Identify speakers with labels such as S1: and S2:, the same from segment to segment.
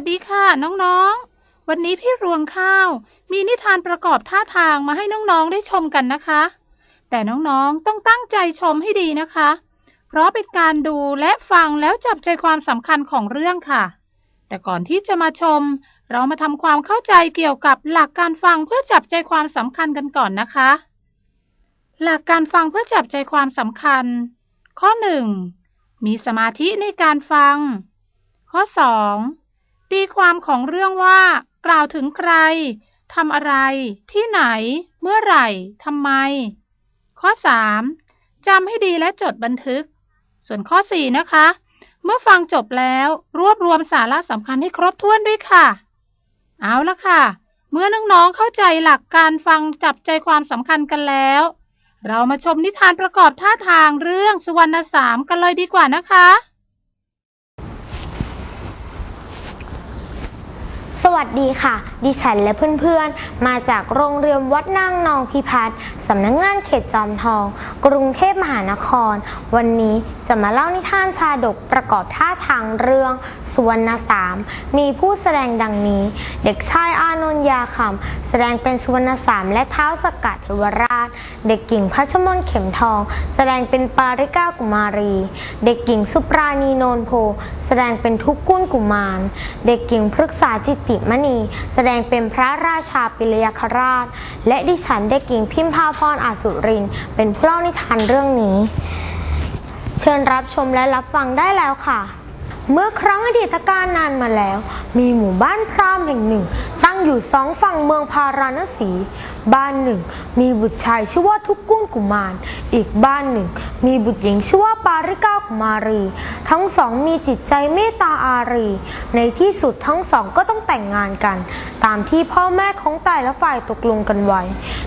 S1: วัสดีค่ะ น้องๆ วันนี้พี่รวงข้าวมีนิทานประกอบท่าทางมาให้น้องๆได้ชมกันนะคะ แต่น้องๆต้องตั้งใจชมให้ดีนะคะ เพราะเป็นการดูและฟังแล้วจับใจความสำคัญของเรื่องค่ะ แต่ก่อนที่จะมาชม เรามาทำความเข้าใจเกี่ยวกับหลักการฟังเพื่อจับใจความสำคัญกันก่อนนะคะ หลักการฟังเพื่อจับใจความสำคัญ ข้อหนึ่งมีสมาธิในการฟัง ข้อ 2. ตีความของเรื่องว่า กล่าวถึงใครทำอะไร ที่ไหน เมื่อไหร่ทำไม ข้อ 3. จำให้ดีและจดบันทึก ส่วนข้อ 4 นะคะ เมื่อฟังจบแล้วรวบรวมสาระสำคัญให้ครบถ้วนด้วยค่ะ เอาละค่ะ เมื่อน้องๆเข้าใจหลักการฟังจับใจความสำคัญกันแล้ว เรามาชมนิทานประกอบท่าทางเรื่องสุวรรณสามกันเลยดีกว่านะคะ
S2: สวัสดีค่ะ ดิฉันและเพื่อนๆ มาจากโรงเรียนวัดนางนองพิพัฒน์สำนักงงานเขตจอมทอง กรุงเทพมหานคร วันนี้จะมาเล่านิทานชาดกประกอบท่าทางเรื่องสุวรรณสาม มีผู้แสดงดังนี้ เด็กชายอานนท์ยาคำแสดงเป็นสุวรรณสามและเท้าสกัดเทวราช เด็กหญิงพัชมน์เข็มทอง แสดงเป็นปาริก้ากุมารี เด็กหญิงสุปราณีโนนโพ แสดงเป็นทุกกุ้นกุมาร เด็กหญิงพฤกษาจิตติมณี แสดงเป็นพระราชาปิลยคราช และดิฉันเด็กหญิงพิมพาพรอาสุริน เป็นผู้เล่านิทานเรื่องนี้ เชิญรับชมและรับฟังได้แล้วค่ะเมื่อครั้งอดีตการนานมาแล้ว มีหมู่บ้านพราหมณ์แห่งหนึ่ง ตั้งอยู่สองฝั่งเมืองพาราณสี บ้านหนึ่ง มีบุตรชายชื่อว่าทุกกุ้งกุมาร อีกบ้านหนึ่ง มีบุตรหญิงชื่อว่าปาริก้ากุมารี ทั้งสองมีจิตใจเมตตาอารี ในที่สุดทั้งสองก็ต้องแต่งงานกัน ตามที่พ่อแม่ของแต่ละฝ่ายตกลงกันไว้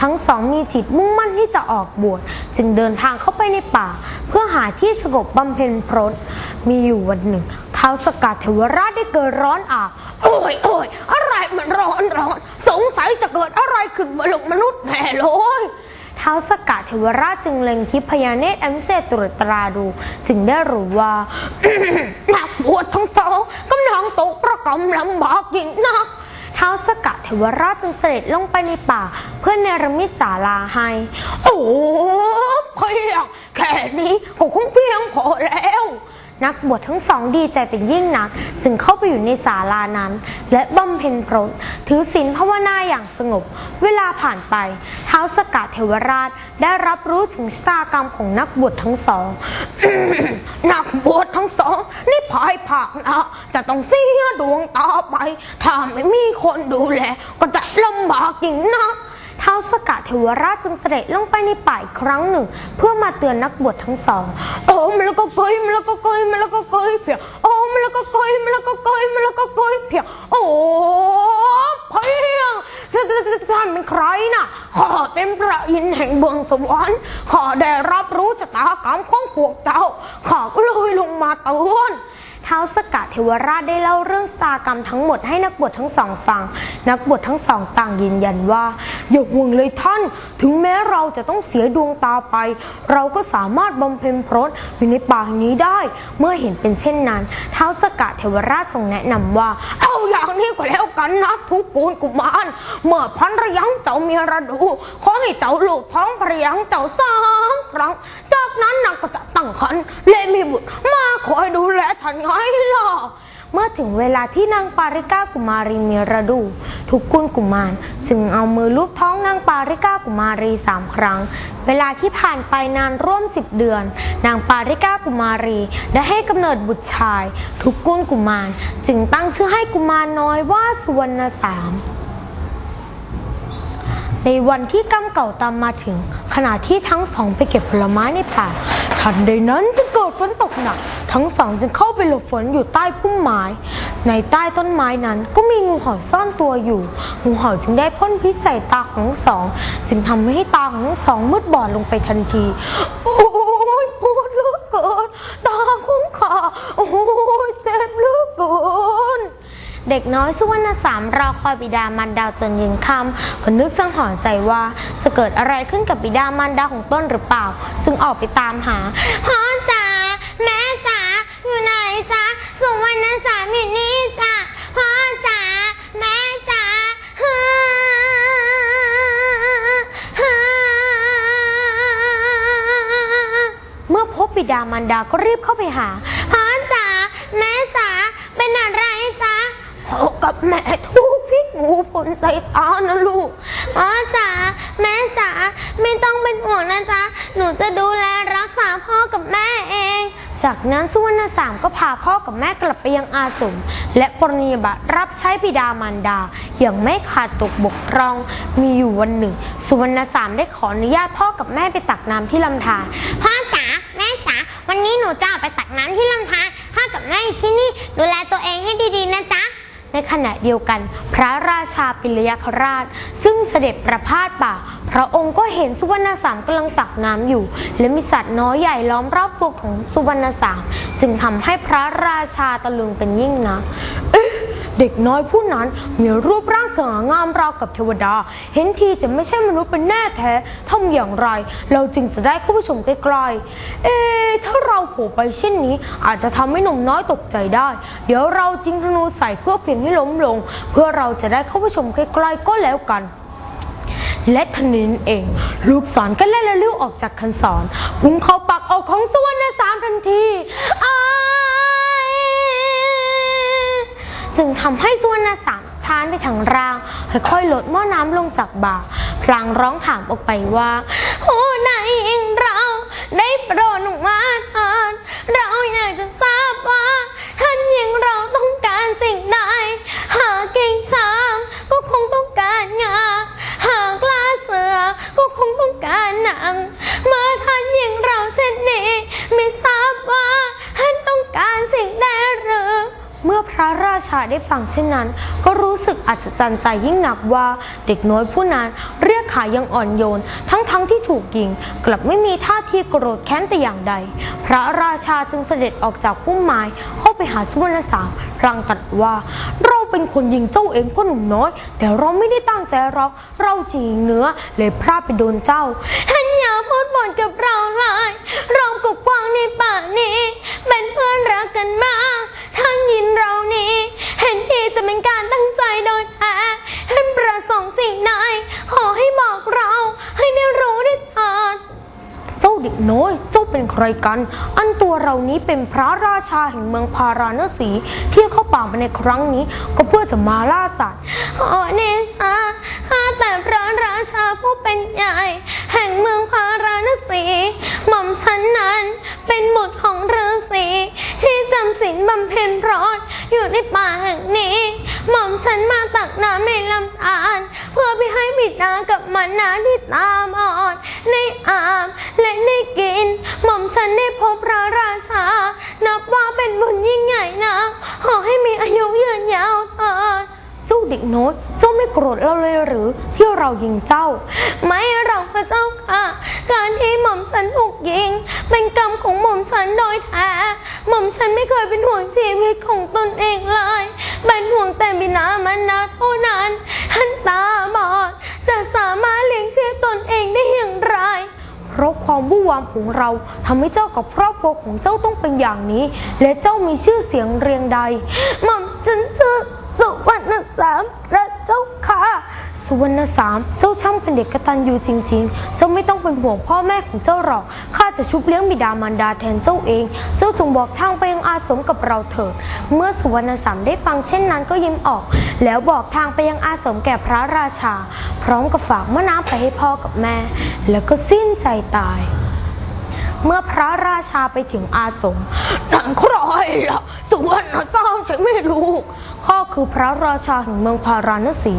S2: ทั้งสองมีจิตมุ่งมั่นที่จะออกบวชจึงเดินทางเข้าไปในป่า เพื่อหาที่สงบบำเพ็ญพรตมีอยู่วันหนึ่ง ท้าวสกัดเทวราชได้เกิดร้อนอาโอ้ยโอ้ยอะไรมันร้อนร้อนสงสัยจะเกิดอะไรขึ้นบนโลกมนุษย์แน่เลยท้าวสกัดเทวราชจึงเล็งทิพยาเนตรอันวิเศษตรวจตราดู จึงได้รู้ว่านักบวชทั้งสองกำลังตกประกำลำบากยิ่งนักท้าวสกัดเทวราชจึงเสด็จลงไปในป่า เพื่อเนรมิตศาลาให้ โอ้เพียงแค่นี้ก็คงเพียงพอแล้ว นักบวชทั้งสองดีใจเป็นยิ่งนัก จึงเข้าไปอยู่ในศาลานั้น และบำเพ็ญพรตถือศีลภาวนาอย่างสงบ เวลาผ่านไปท้าวสกัดเทวราชได้รับรู้ถึงชะตากรรมของนักบวชทั้งสอง นักบวชทั้งสอง นี่ภายภาคหนะจะต้องเสียดวงตาไป ถ้าไม่มีคนดูแล ก็จะลำบากยิ่งนั ท้าวสกัดเทวราชจึงเสด็จลงไปในป่าอีกครั้งหนึ่ง เพื่อมาเตือนนักบวชทั้งสองโอ้มันแล้วก็เกยมันแล้วก็เกยมันแล้วก็เกยเพียโอ้มันแล้วก็เกยมันแล้วก็เกยมันแล้วก็เกยเพียโอ้เพียงท่านท่านเป็นใครน่ะข้าเป็นพระอินทร์แห่งเบืองสวรรค์ข้าได้รับรู้ชะตากรรมของพวกเจ้าข้าก็เลยลงมาเตือน ท้าวสกัดเทวราชได้เล่าเรื่องชะตากรรมทั้งหมดให้นักบวชทั้งสองฟัง นักบวชทั้งสองต่างยืนยันว่า อย่าห่วงเลยท่าน ถึงแม้เราจะต้องเสียดวงตาไป เราก็สามารถบำเพ็ญพรตอยู่ในป่าแห่งนี้ได้ เมื่อเห็นเป็นเช่นนั้นท้าวสกัดเทวราชทรงแนะนำว่า เอาอย่างนี้ก็แล้วกันนะทุกกูลกุมารเมื่อพันระยังเจ้ามีระดูขอให้เจ้าลูกท้องพระยังเจ้าสามครั้ง นั้นนางก็จะตั้งครรภ์และมีบุตรมาคอยดูแลท่านไงล่ะเมื่อถึงเวลาที่นางปาริก้ากุมารีมีระดู ทุกกุลกุมารจึงเอามือลูบท้องนางปาริก้ากุมารีสามครั้ง เวลาที่ผ่านไปนานร่วมสิบเดือน นางปาริก้ากุมารีได้ให้กำเนิดบุตรชาย ทุกกุลกุมาร จึงตั้งชื่อให้กุมารน้อยว่าสุวรรณสาม ในวันที่กำเก่าตามมาถึง ขณะที่ทั้งสองไปเก็บผลไม้ในป่า ทันใดนั้นจึงเกิดฝนตกหนัก ทั้งสองจึงเข้าไปหลบฝนอยู่ใต้พุ่มไม้ ในใต้ต้นไม้นั้นก็มีงูเห่าซ่อนตัวอยู่ งูเห่าจึงได้พ่นพิษใส่ตาของสอง จึงทำให้ตาของสองมืดบอดลงไปทันทีโอ้ยปวดเลือเกินตาของขาโอ้ยเจ็บเลือเกิน เด็กน้อยสุวรรณสามรอคอยบิดามารดาจนยืนค่ำก็นึกสังหอนใจว่าจะเกิดอะไรขึ้นกับบิดามารดาของต้นหรือเปล่า จึงออกไปตามหาพ่อจ๋าแม่จ๋าอยู่ไหนจ๋าสุวรรณสามอยู่นี่จ๋าพ่อจ๋าแม่จ๋าาเมื่อพบบิดามารดาก็รีบเข้าไปหาพ่อ กับแม่ทุกพิษงูผลใส่ตานะลูกพ่อจ๋าแม่จ๋าไม่ต้องเป็นห่วงนะจ๊ะ หนูจะดูแลรักษาพ่อกับแม่เอง จากนั้นสุวรรณสามก็พาพ่อกับแม่กลับไปยังอาสม และปรนิยบัติรับใช้บิดามารดา อย่างไม่ขาดตกบกพร่อง มีอยู่วันหนึ่ง สุวรรณสามได้ขออนุญาตพ่อกับแม่ไปตักน้ำที่ลำธารพ่อจ๋าแม่จ๋าวันนี้หนูจะออกไปตักน้ำที่ลำธารพ่อกับแม่อยู่ที่นี่ดูแลตัวเองให้ดีๆนะจ๊ะ ในขณะเดียวกัน พระราชาปิลยคราช ซึ่งเสด็จประพาสป่า พระองค์ก็เห็นสุวรรณสามกำลังตักน้ำอยู่ และมีสัตว์น้อยใหญ่ล้อมรอบตัวของสุวรรณสามจึงทำให้พระราชาตะลึงเป็นยิ่งนะเอ๊ะ เด็กน้อยผู้นั้นมีรูปร่างสง่างามราวกับเทวดา เห็นทีจะไม่ใช่มนุษย์เป็นแน่แท้ทำอย่างไร เราจึงจะได้เข้าไปชมใกล้ๆ เอ๊ถ้าเราโผล่ไปเช่นนี้ อาจจะทำให้หนุ่มน้อยตกใจได้ เดี๋ยวเราจิงธนูใส่เพื่อเพียงให้ล้มลง เพื่อเราจะได้เข้าไปชมใกล้ๆก็แล้วกันและทันนี้นั่นเอง ลูกศรก็เล่นละลิ้วออกจากคันศรพุ่งเข้าปากออกของสุวรรณสามทันทีอ้า จึงทำให้สุวรรณสามทานไปทางร่าง ค่อยๆลดหม้อน้ำลงจากบ่าพลางร้องถามออกไปว่าผู้ไหนเองเราได้โปรดลงมาทานเราอยากจะทราบว่า ท่านยิงเราต้องการสิ่งใดหากเก่งช้างก็คงต้องการงาหากลาเสือก็คงต้องการหนัง เมื่อท่านยิงเราเช่นนี้ไม่ทราบว่า ท่านต้องการสิ่งใด พระราชาได้ฟังเช่นนั้น ก็รู้สึกอัศจรรย์ใจยิ่งหนักว่าเด็กน้อยผู้นั้นเรียกขายังอ่อนโยน ทั้งๆทที่ถูกยิง กลับไม่มีท่าทีโกรธแค้นแต่อย่างใด พระราชาจึงเสด็จออกจากพุ่มไม้เข้าไปหาสุวรรณสามรังตรัสว่าเราเป็นคนยิงเจ้าเองพ่อหนุ่มน้อย แต่เราไม่ได้ตั้งใจหรอกเราจริงเนื้อเลยพลาดไปโดนเจ้าท่านอย่าพูดบ่นกับเราเลยเรากับกวางในป่านี้ เป็นเพื่อนรักกันมาก ท่านยินเรานี้ เห็นทีจะเป็นการตั้งใจโดยแท้ท่านประสงค์สิ่งใดขอให้บอกเราให้ได้รู้ได้ทานเจ้าเด็กน้อยเจ้าเป็นใครกัน อันตัวเรานี้เป็นพระราชาแห่งเมืองพาราณสีที่เข้าป่ามาในครั้งนี้ ก็เพื่อจะมาล่าสัตว์โอ้เนชาข้าแต่พระราชาผู้เป็นใหญ่ แห่งเมืองพาราณสีหม่อมฉันนั้นเป็นบุตร ศีลบำเพ็ญพรตอยู่ในป่าแห่งนี้ หม่อมฉันมาตักน้ำในลำธารเพื่อไปให้บิดากับมันนาที่ตามอ่อนในอาบและได้กิน หม่อมฉันได้พบพระราชา นับว่าเป็นบุญยิ่งใหญ่นะขอให้มีอายุยืนยาวเถิดเจ้าเด็กน้อยเจ้าไม่โกรธเราเลยหรือที่เรายิงเจ้า ไม่หรอกพระเจ้าค่ะ การที่หม่อมฉันถูกยิง เป็นกรรมของหม่อมฉันโดยแท้ หม่อมฉันไม่เคยเป็นห่วงชีวิตของตนเองเลย เป็นห่วงแต่บินามารดาเท่านั้นท่านตาบอดจะสามารถเลี้ยงชีพตนเองได้อย่างไร เพราะความวุ่นวามของเราทำให้เจ้ากับครอบครัวของเจ้าต้องเป็นอย่างนี้ และเจ้ามีชื่อเสียงเรียงใด หม่อมฉันเจอ สุวรรณสาม เจ้าช่างเป็นเด็กกตัญญูจริง ๆ เจ้าไม่ต้องเป็นห่วงพ่อแม่ของเจ้าหรอก ข้าจะชุบเลี้ยงบิดามารดาแทนเจ้าเอง เจ้าจงบอกทางไปยังอาสมกับเราเถิด เมื่อสุวรรณสามได้ฟังเช่นนั้นก็ยิ้มออก แล้วบอกทางไปยังอาสมแก่พระราชา พร้อมกับฝากมะนาวไปให้พ่อกับแม่ แล้วก็สิ้นใจตายเมื่อพระราชาไปถึงอาสมนั่นใครล่ะสุวรรณสามใช่ไหมลู กข้อคือพระราชาแห่งเมืองพาราณสี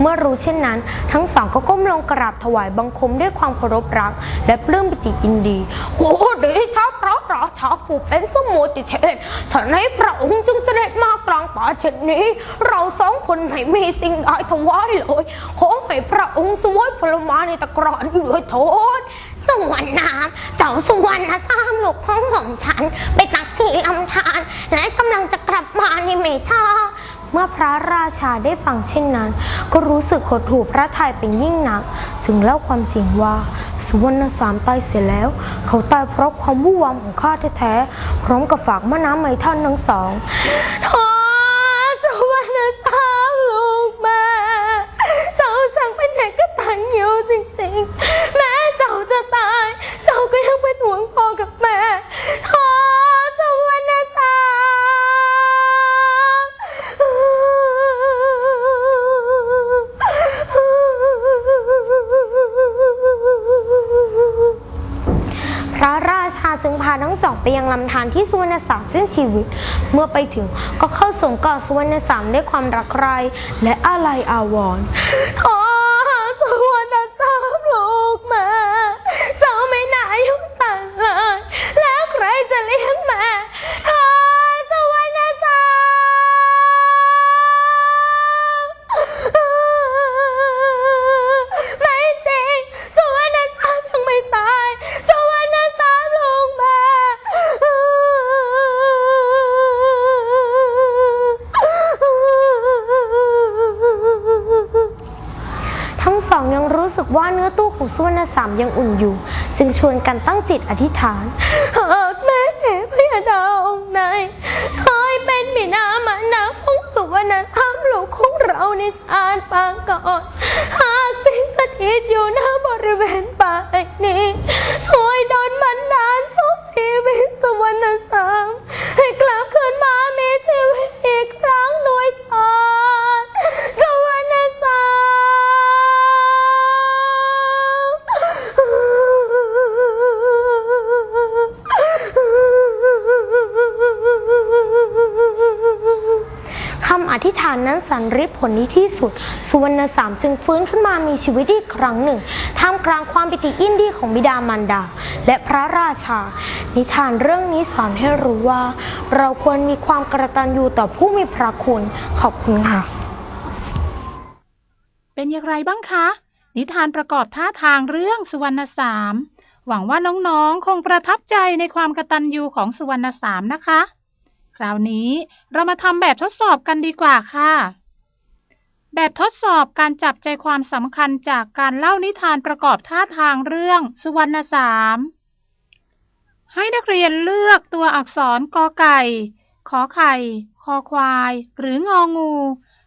S2: เมื่อรู้เช่นนั้น ทั้งสองก็ก้มลงกราบถวายบังคมด้วยความเคารพรัก และปลื้มปิติยินดีโอ้เดชะพระราชาผู้เป็นสมุติเทศฉันให้พระองค์จึงเสด็จมากลางป่าเช่นนี้ เราสองคนไม่มีสิ่งใดถวายเลยขอให้พระองค์สวยผลม้ในตะกร้านี้ด้วยโทษ สวรรณน้ำเจ้าสุวรรณสามลูกพ่อของฉัน ไปตักที่ลำธารและกำลังจะกลับมาในเมชาเมื่อพระราชาได้ฟังเช่นนั้น ก็รู้สึกหดหู่พระทัยเป็นยิ่งหนัก จึงเล่าความจริงว่า สุวรรณสามตายเสียแล้ว เขาตายเพราะความวุ่นวามของข้าแท้ๆพร้อมกับฝากแม่น้ำไม้ท่านทั้งสอง สิ้นชีวิต เมื่อไปถึงก็เข้าสงกอดสุวรรณสามด้วยความรักใคร่และอาลัยอาวรณ์ ยังอุ่นอยู่ จึงชวนกันตั้งจิตอธิษฐาน หากแม่เทพยาดาองค์ไหนคอยเป็นบิดามารดาของสุวรรณสามลูกของเราในชาติปางก่อนหากสิ่งสถิตอยู่ณบริเวณป่าแห่งนี้ ช่วยดลบันดาลชุบชีวิต ผลนี้ที่สุด สุวรรณสามจึงฟื้นขึ้นมามีชีวิตอีกครั้งหนึ่ง ท่ามกลางความปิติอินดีของบิดามารดา และพระราชา นิทานเรื่องนี้สอนให้รู้ว่า เราควรมีความกระตันยูต่อผู้มีพระคุณ ขอบคุณค่ะ
S1: เป็นอย่างไรบ้างคะ นิทานประกอบท่าทางเรื่องสุวรรณสามหวังว่าน้องๆ คงประทับใจในความกระตัญญูของสุวรรณสามนะคะ คราวนี้เรามาทำแบบทดสอบกันดีกว่าค่ะ แบบทดสอบการจับใจความสำคัญจากการเล่านิทานประกอบท่าทางเรื่องสุวรรณสาม ให้นักเรียนเลือกตัวอักษรกอไก่ ขอไข่ คอควาย หรืององู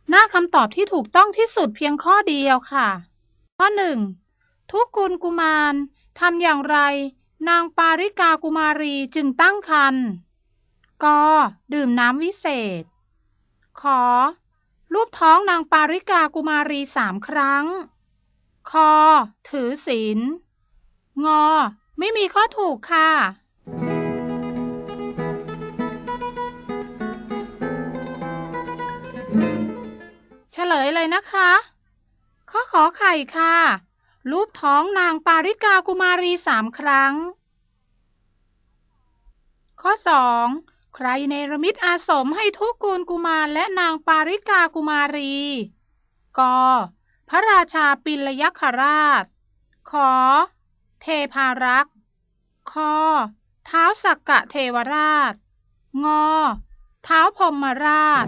S1: หน้าคำตอบที่ถูกต้องที่สุดเพียงข้อเดียวค่ะ ข้อหนึ่งทุกกุลกุมารทำอย่างไร นางปาริกากุมารีจึงตั้งครรภ์กดื่มน้ำวิเศษ ขอ รูปท้องนางปาริกากุมารีสามครั้ง คอ ถือศีล งอ ไม่มีข้อถูกค่ะ เฉลยเลยนะคะ ข้อขอไข่ค่ะ รูปท้องนางปาริกากุมารีสามครั้ง ข้อสอง ใครเนรมิตอาสมให้ทุกกูลกุมารและนางปาริกากุมารี ก พระราชาปิลยักษราช ขอ เทพารักษ์คอเท้าสักกะเทวราช งอ เท้าพรหมราช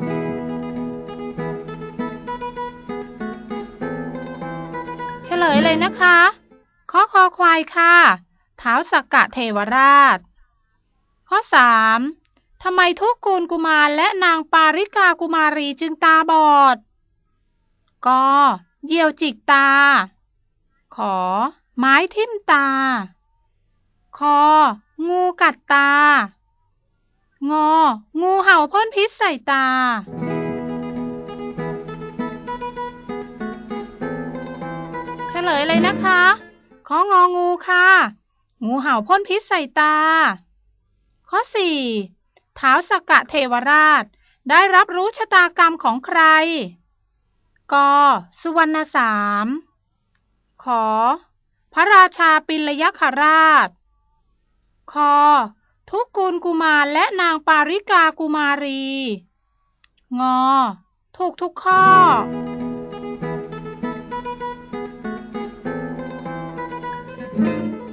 S1: เฉลยเลยนะคะข้อคอควายค่ะ เท้าสักกะเทวราช ข้อสาม ทำไมทุกกูลกุมารและนางปาริกากุมารีจึงตาบอดกเยี่ยวจิกตา ขอ ไม้ทิ่มตา คอ งูกัดตา งอ งูเห่าพ่นพิษใส่ตาเฉลยเลยนะคะ ขององูค่ะ งูเห่าพ่นพิษใส่ตา ข้อสี่ ท้าวสกกะเทวราช ได้รับรู้ชะตากรรมของใคร ก สุวรรณสามขอพระราชาปิลยักษราชคอทุกกูลกุมารและนางปาริกากุมารีงอถูกทุกข้อ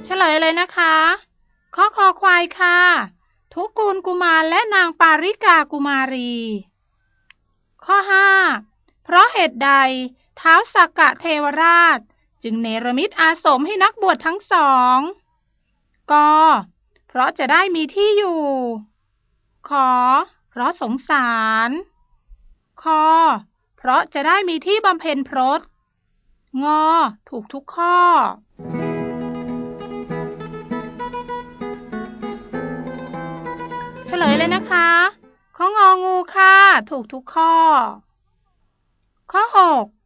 S1: เฉลยเลยนะคะ ข้อคอควายค่ะ ทุกูลกุมารและนางปาริกากุมารี ข้อ 5 เพราะเหตุใดเท้าวสักกะเทวราช จึงเนรมิตอาสมให้นักบวชทั้งสองกเพราะจะได้มีที่อยู่ ขอ เพราะสงสารคอเพราะจะได้มีที่บำเพ็ญพรตงอ ถูกทุกข้อ เลยนะคะ ข้ององูค่ะ ถูกทุกข้อ ข้อ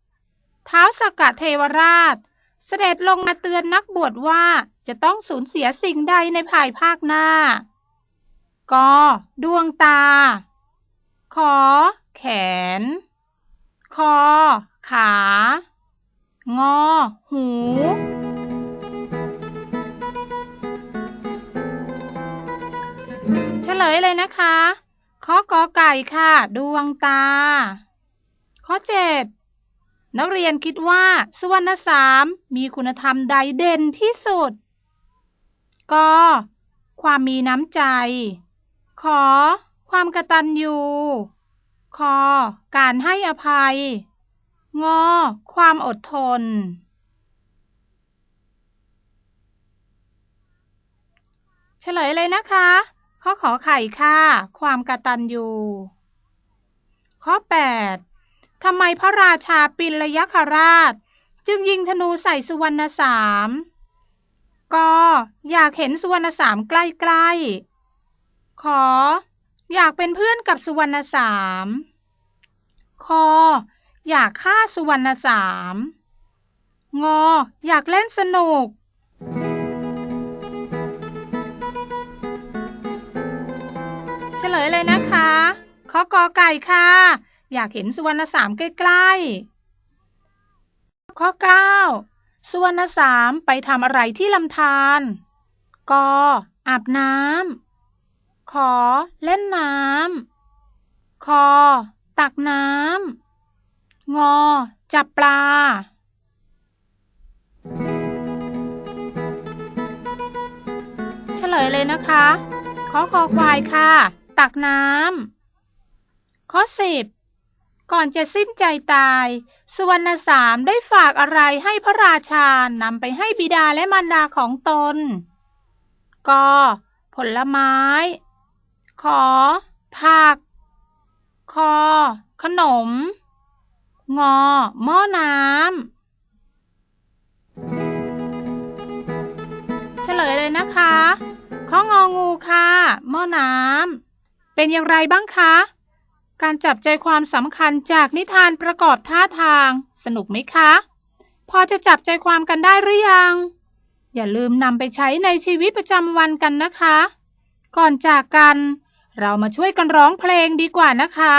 S1: 6 เท้าวสกกะเทวราช เสด็จลงมาเตือนนักบวชว่าจะต้องสูญเสียสิ่งใดในภายภาคหน้า ก ดวงตา ขอ แขน คอ ขา งอ หู เลยนะคะข้อกอไก่ค่ะ ดวงตา ข้อเจ็ดนักเรียนคิดว่า สุวรรณสามมีคุณธรรมใดเด่นที่สุดกความมีน้ำใจ ขอ ความกระตัญญูคอการให้อภัย งอ ความอดทน เฉลยเลยนะคะ ข้อขอไข่ค่ะ ความกตัญญูข้อ 8 ทำไมพระราชาปิลยคราช จึงยิงธนูใส่สุวรรณสามก็อยากเห็นสุวรรณสามใกล้ๆ ขอ อยากเป็นเพื่อนกับสุวรรณสามคออยากฆ่าสุวรรณสามงออยากเล่นสนุก ฉลยเลยนะคะข้อกอไก่ค่ะ อยากเห็นสุวรรณสามใกล้ๆ ข้อเก้าสุวรรณสามไปทำอะไรที่ลำธารกออาบน้ำขอเล่นน้ำคอตักน้ำงอจับปลาเฉลยเลยนะคะข้อคอควายค่ะ ตักน้ำข้อสิบก่อนจะสิ้นใจตาย สุวรรณสามได้ฝากอะไรให้พระราชานำไปให้บิดาและมารดาของตนกผลไม้ ขอ ผัก คอ ขนม งอ หม้อน้ำ เฉลยเลยนะคะ ข้ององูค่ะ หม้อน้ำ เป็นอย่างไรบ้างคะ การจับใจความสำคัญจากนิทานประกอบท่าทาง สนุกไหมคะ พอจะจับใจความกันได้หรือยัง อย่าลืมนำไปใช้ในชีวิตประจำวันกันนะคะ ก่อนจากกัน เรามาช่วยกันร้องเพลงดีกว่านะคะ